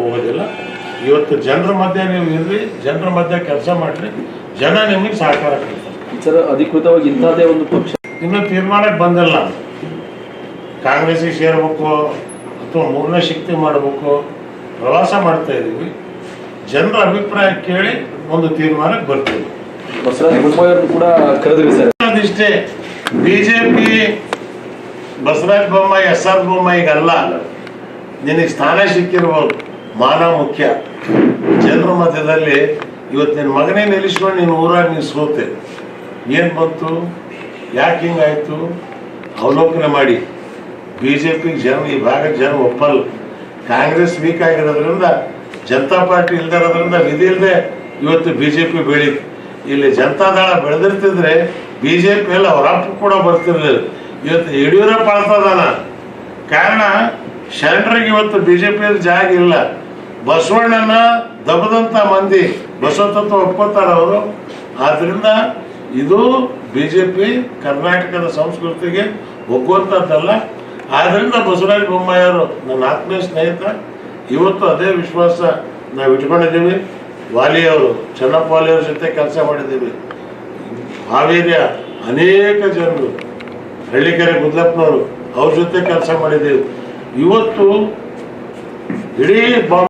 ಹೋಗೋದಿಲ್ಲ. ಇವತ್ತು ಜನರ ಮಧ್ಯೆ ನೀವು ಇರ್ರಿ ಜನರ ಮಧ್ಯೆ ಕೆಲಸ ಮಾಡ್ರಿ ಜನ ನಿಮಗೆ ಸಹಕಾರ ಕೊಡ್ತಾರೆ. ಸರ್ ಅಧಿಕೃತವಾಗಿ ಇಂಥದ್ದೇ ಒಂದು ಪಕ್ಷ. ಇನ್ನೂ ತೀರ್ಮಾನಕ್ಕೆ ಬಂದಿಲ್ಲ. ಕಾಂಗ್ರೆಸ್ಸಿಗೆ ಸೇರ್ಬೇಕು ಅಥವಾ ಮೂರನೇ ಶಕ್ತಿ ಮಾಡಬೇಕು ಪ್ರವಾಸ ಮಾಡ್ತಾ ಇದ್ದೀವಿ ಜನರ ಅಭಿಪ್ರಾಯ ಕೇಳಿ ಒಂದು ತೀರ್ಮಾನಕ್ಕೆ ಬರ್ತೀವಿ. ಕೂಡ ಕರೆದ್ರಿ sir. BJP Basavaraja Bommai S R ಬೊಮ್ಮಾಯಿಗಲ್ಲ ನಿನಗೆ ಸ್ಥಾನ ಸಿಕ್ಕಿರ್ಬೋದು. ಮಾನ ಮುಖ್ಯ. ಜನರ ಮಧ್ಯದಲ್ಲಿ ಇವತ್ತು ನಿನ್ನ ಮಗನೇ ನಿಲ್ಲಿಸ್ಕೊಂಡು ನೀನು ಊರಾಗ ನೀನು ಸೋತೆ ಏನು ಬಂತು? ಯಾಕೆ ಹಿಂಗಾಯ್ತು? ಅವಲೋಕನ ಮಾಡಿ. ಬಿ ಜೆ ಪಿಗೆ ಜನ, ಈ ಭಾಗ ಜನ ಒಪ್ಪಲ್ಲ. ಕಾಂಗ್ರೆಸ್ ವೀಕ್ ಆಗಿರೋದ್ರಿಂದ, ಜನತಾ ಪಾರ್ಟಿ ಇಲ್ದಿರೋದ್ರಿಂದ ನಿಧಿ ಇಲ್ಲದೆ ಇವತ್ತು ಬಿ ಜೆ ಪಿ ಬೆಳೀತು. ಇಲ್ಲಿ ಜನತಾದಳ ಬೆಳೆದಿರ್ತಿದ್ರೆ ಬಿ ಜೆ ಪಿ ಎಲ್ಲ ಹೊರಪ್ಪು ಕೂಡ ಬರ್ತಿರ್ಲಿಲ್ಲ. ಇವತ್ತು ಯಡಿಯೂರಪ್ಪ ಅದಾನ ಕಾರಣ, ಶರಣರಿಗೆ ಇವತ್ತು ಬಿ ಜೆ ಪಿಯಲ್ಲಿ ಜಾಗ ಇಲ್ಲ. ಬಸವಣ್ಣನ ದಬದಂತ ಮಂದಿ ಬಸವತತ್ವ ಒಪ್ಕೋತಾರ ಅವರು. ಆದ್ರಿಂದ ಇದು ಬಿ ಜೆ ಪಿ ಕರ್ನಾಟಕದ ಸಂಸ್ಕೃತಿಗೆ ಒಗ್ಗುವಂಥದ್ದಲ್ಲ ಆದ್ರಿಂದ ಬಸವರಾಜ ಬೊಮ್ಮಾಯಿಯವರು ನನ್ನ ಆತ್ಮೀಯ ಸ್ನೇಹಿತ, ಇವತ್ತು ಅದೇ ವಿಶ್ವಾಸ ನಾವು ಇಟ್ಕೊಂಡಿದ್ದೀವಿ. ವಾಲಿಯವರು, ಚೆನ್ನಪ್ಪ ವಾಲಿಯವ್ರ ಜೊತೆ ಕೆಲಸ ಮಾಡಿದ್ದೀವಿ. ಹಾವೇರಿಯ ಅನೇಕ ಜನರು, ಹಳ್ಳಿಕೆರೆ ಗುದ್ದಪ್ಪನವರು ಅವ್ರ ಜೊತೆ ಕೆಲಸ ಮಾಡಿದ್ದೀವಿ. ಇವತ್ತು ಇಡೀ